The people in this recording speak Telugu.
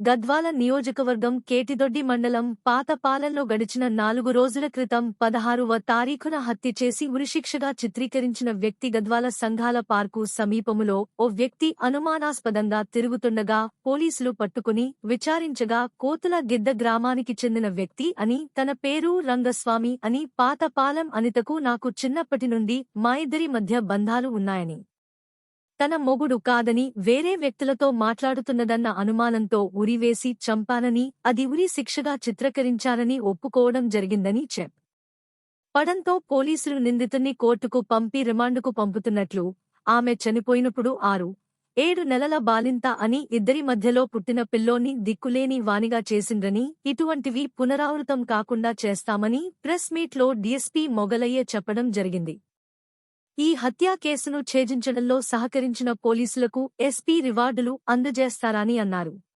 గద్వాల నియోజకవర్గం కేటిదొడ్డి మండలం పాతపాలెంలో గడిచిన నాలుగు రోజుల క్రితం పదహారువ తారీఖున హత్య చేసి ఉరిశిక్షగా చిత్రీకరించిన వ్యక్తి గద్వాల సంఘాల పార్కు సమీపములో ఓ వ్యక్తి అనుమానాస్పదంగా తిరుగుతుండగా పోలీసులు పట్టుకుని విచారించగా కోతుల గిద్ద గ్రామానికి చెందిన వ్యక్తి అని తన పేరు రంగస్వామి అని పాతపాలెం అనితకు నాకు చిన్నప్పటి నుండి మా ఇద్దరి మధ్య బంధాలు ఉన్నాయని. తన మొగుడు కాదని వేరే వ్యక్తులతో మాట్లాడుతున్నదన్న అనుమానంతో ఉరివేసి చంపానని అది ఉరి శిక్షగా చిత్రీకరించారని ఒప్పుకోవడం జరిగిందని చెప్. పడంతో పోలీసులు నిందితుణ్ణి కోర్టుకు పంపి రిమాండుకు పంపుతున్నట్లు ఆమె చనిపోయినప్పుడు ఆరు ఏడు నెలల బాలింత అని ఇద్దరి మధ్యలో పుట్టిన పిల్లోని దిక్కులేని వానిగా చేసిందని ఇటువంటివి పునరావృతం కాకుండా చేస్తామని ప్రెస్ మీట్లో డీఎస్పీ మొగలయ్య చెప్పడం జరిగింది. ఈ హత్యా కేసును ఛేదించడంలో సహకరించిన పోలీసులకు ఎస్పీ రివార్డులు అందజేస్తారని అన్నారు.